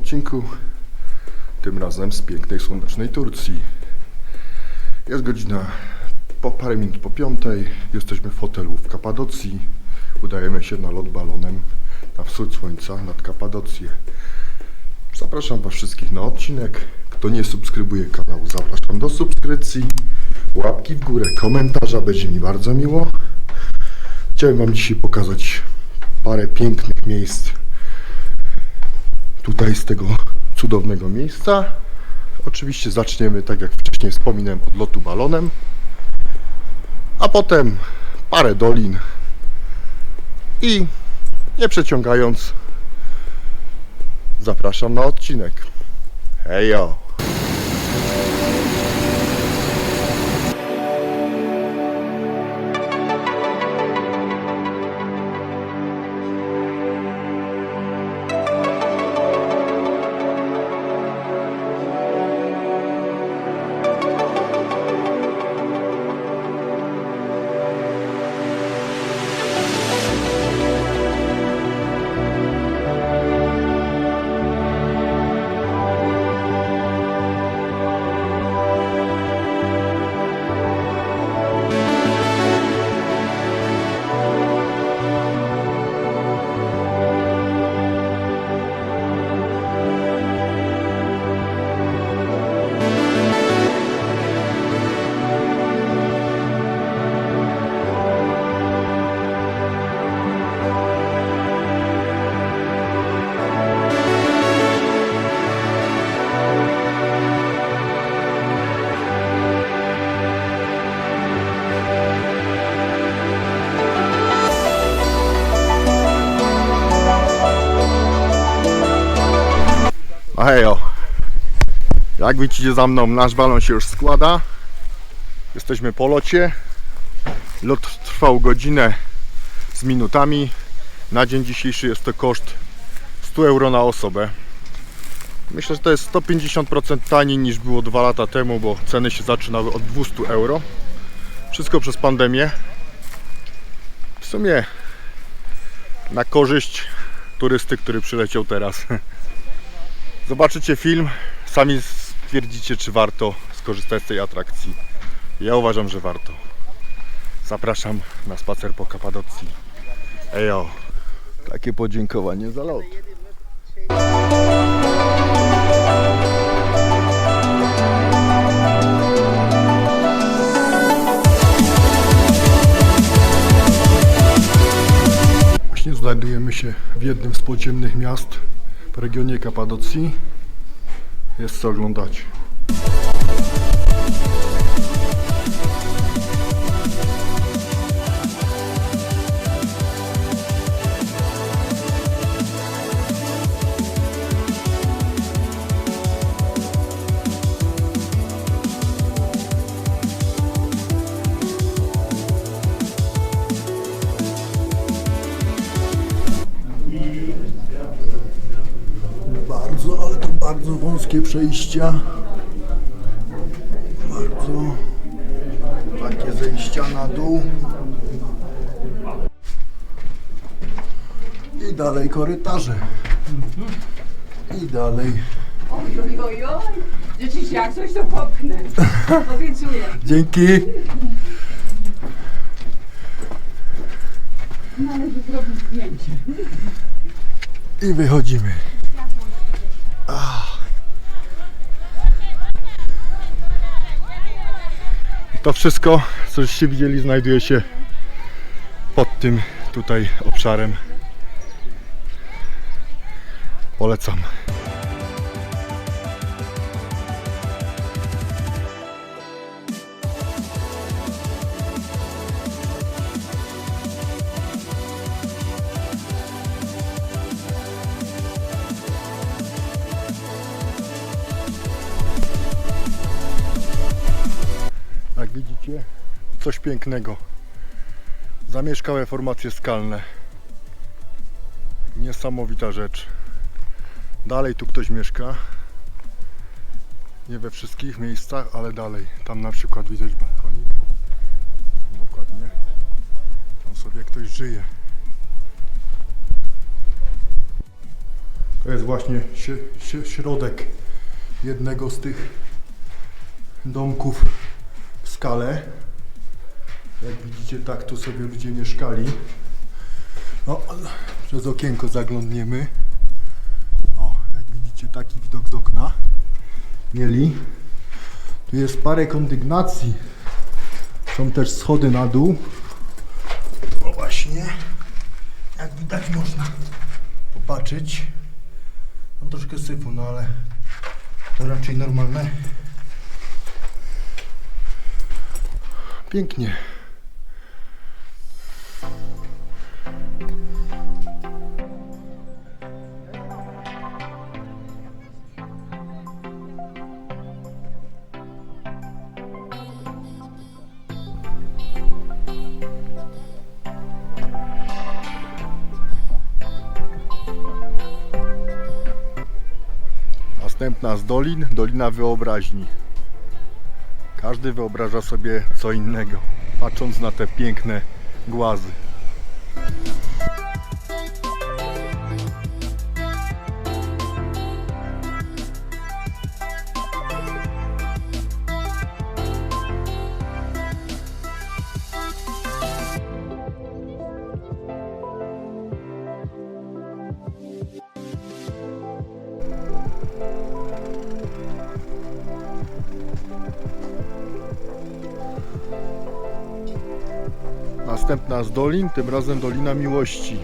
odcinku. Tym razem z pięknej, słonecznej Turcji. Jest godzina po parę minut po piątej. Jesteśmy w hotelu w Kapadocji. Udajemy się na lot balonem na wschód słońca nad Kapadocję. Zapraszam Was wszystkich na odcinek. Kto nie subskrybuje kanału, zapraszam do subskrypcji. Łapki w górę, komentarza, będzie mi bardzo miło. Chciałem Wam dzisiaj pokazać parę pięknych miejsc tutaj z tego cudownego miejsca. Oczywiście zaczniemy, tak jak wcześniej wspominałem, od lotu balonem, a potem parę dolin i nie przeciągając, zapraszam na odcinek. Hejo! Hejo! Jak widzicie za mną, nasz balon się już składa. Jesteśmy po locie. Lot trwał godzinę z minutami. Na dzień dzisiejszy jest to koszt 100 euro na osobę. Myślę, że to jest 150% taniej niż było dwa lata temu, bo ceny się zaczynały od 200 euro. Wszystko przez pandemię. W sumie na korzyść turysty, który przyleciał teraz. Zobaczycie film, sami stwierdzicie, czy warto skorzystać z tej atrakcji. Ja uważam, że warto. Zapraszam na spacer po Kapadocji. Ejo, takie podziękowanie za lot. Właśnie znajdujemy się w jednym z podziemnych miast w regionie Kapadocji. Jest co oglądać. Wąskie przejścia. Bardzo takie zejścia na dół. I dalej korytarze. I dalej. Oj, oj, oj. Rzeczywiście, jak coś to popchnę. Obiecuję. Dzięki. Należy zrobić zdjęcie. I wychodzimy. To wszystko, co żeście widzieli, znajduje się pod tym tutaj obszarem. Polecam. Widzicie, coś pięknego. Zamieszkałe formacje skalne. Niesamowita rzecz. Dalej tu ktoś mieszka. Nie we wszystkich miejscach, ale dalej. Tam na przykład widać balkonik. Dokładnie. Tam sobie ktoś żyje. To jest właśnie środek jednego z tych domków w skale. Jak widzicie, tak tu sobie ludzie mieszkali. O, przez okienko zaglądniemy. O, jak widzicie, taki widok z okna mieli. Tu jest parę kondygnacji. Są też schody na dół. O właśnie, jak widać można popatrzeć. No troszkę syfu, no ale to raczej normalne. Pięknie. Następna z dolin, Dolina Wyobraźni. Każdy wyobraża sobie co innego, patrząc na te piękne głazy. Następna z dolin, tym razem Dolina Miłości.